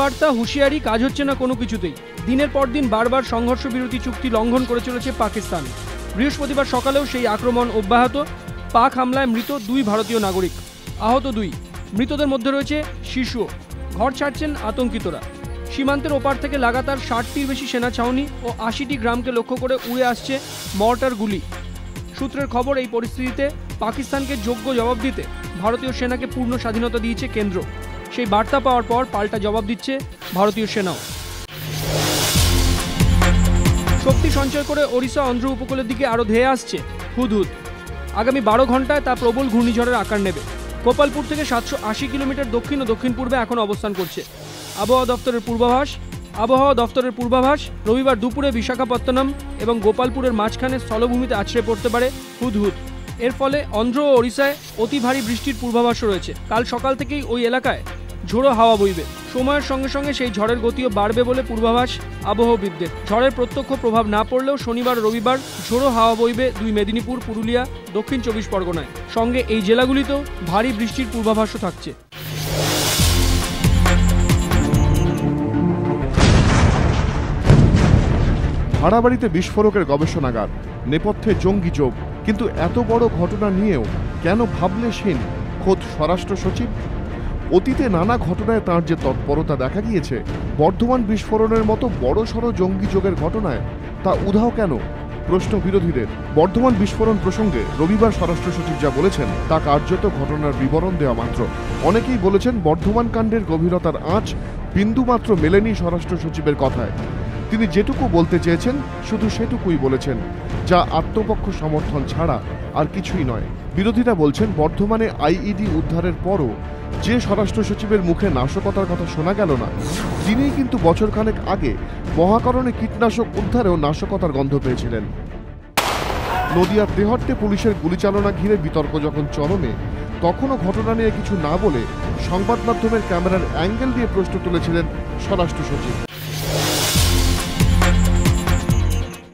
বার্তা, হুঁশিয়ারি, কাজ হচ্ছে না কোনো কিছুতেই। দিনের পর দিন বারবার সংঘর্ষ বিরতি চুক্তি লঙ্ঘন করে চলেছে পাকিস্তান। বৃহস্পতিবার সকালেও সেই আক্রমণ অব্যাহত। পাক হামলায় মৃত দুই ভারতীয় নাগরিক, আহত দুই। মৃতদের মধ্যে রয়েছে শিশু ঘর ছাড়ছেন আতঙ্কিতরা। সীমান্তের ওপার থেকে লাগাতার ষাটটির বেশি সেনা ছাউনি ও আশিটি গ্রামকে লক্ষ্য করে উড়ে আসছে মর্টার গুলি। সূত্রের খবর, এই পরিস্থিতিতে পাকিস্তানকে যোগ্য জবাব দিতে ভারতীয় সেনাকে পূর্ণ স্বাধীনতা দিয়েছে কেন্দ্র। সেই বার্তা পাওয়ার পর পাল্টা জবাব দিচ্ছে ভারতীয় সেনাও। শক্তি সঞ্চয় করে ওড়িশা অন্ধ্র উপকূলের দিকে আরও ধেয়ে আসছে হুদহুদ। আগামী বারো ঘন্টায় তা প্রবল ঘূর্ণিঝড়ের আকার নেবে। গোপালপুর থেকে সাতশো আশি কিলোমিটার দক্ষিণ ও দক্ষিণ পূর্বে এখন অবস্থান করছে। আবহাওয়া দপ্তরের পূর্বাভাস, আবহাওয়া দপ্তরের পূর্বাভাস, রবিবার দুপুরে বিশাখাপত্তনম এবং গোপালপুরের মাঝখানে স্থলভূমিতে আছড়ে পড়তে পারে হুদহুদ। এর ফলে অন্ধ্র ও ওড়িশায় অতি ভারী বৃষ্টির পূর্বাভাসও রয়েছে। কাল সকাল থেকেই ওই এলাকায় ঝোড়ো হাওয়া বইবে। সময়ের সঙ্গে সঙ্গে সেই ঝড়ের গতিও বাড়বে বলে পূর্বাভাস আবহবিদদের ঝড়ের প্রত্যক্ষ প্রভাব না পড়লেও শনিবার রবিবার ঝোড়ো হাওয়া বইবে দুই মেদিনীপুর, পুরুলিয়া, দক্ষিণ চব্বিশ পরগনায়। সঙ্গে এই জেলাগুলিতেও ভারী বৃষ্টির পূর্বাভাসও থাকছে। ভাড়াবাড়িতে বিস্ফোরকের গবেষণাগার, নেপথ্যে জঙ্গি যোগ। কিন্তু এত বড় ঘটনা নিয়েও কেন ভাবলেশহীন? খোদ স্বরাষ্ট্র সচিব অতীতে নানা ঘটনায় তার যে তৎপরতা দেখা গিয়েছে, বর্ধমান বিস্ফোরণের মতো বড় সড় জঙ্গি যোগের ঘটনায়, তা উধাও কেন? প্রশ্ন বিরোধীদের। বর্ধমান বিস্ফোরণ প্রসঙ্গে রবিবার স্বরাষ্ট্র সচিব যা বলেছেন, তা কার্যত ঘটনার বিবরণ দেওয়া মাত্র। অনেকেই বলেছেন বর্ধমান কাণ্ডের গভীরতার আঁচ বিন্দুমাত্র মেলেনি স্বরাষ্ট্র সচিবের কথায়। তিনি যেটুকু বলতে চেয়েছেন, শুধু সেটুকুই বলেছেন, যা আত্মপক্ষ সমর্থন ছাড়া আর কিছুই নয়। বিরোধীরা বলছেন, বর্ধমানে আইইডি উদ্ধারের পরও যে স্বরাষ্ট্র সচিবের মুখে নাশকতার কথা শোনা গেল না, তিনিই কিন্তু বছরখানেক আগে মহাকরণে কীটনাশক উদ্ধারেও নাশকতার গন্ধ পেয়েছিলেন। নদিয়ার তেহট্টে পুলিশের গুলিচালনা ঘিরে বিতর্ক যখন চরমে, তখনও ঘটনা নিয়ে কিছু না বলে সংবাদ মাধ্যমের ক্যামেরার অ্যাঙ্গেল দিয়ে প্রশ্ন তুলেছিলেন স্বরাষ্ট্র সচিব।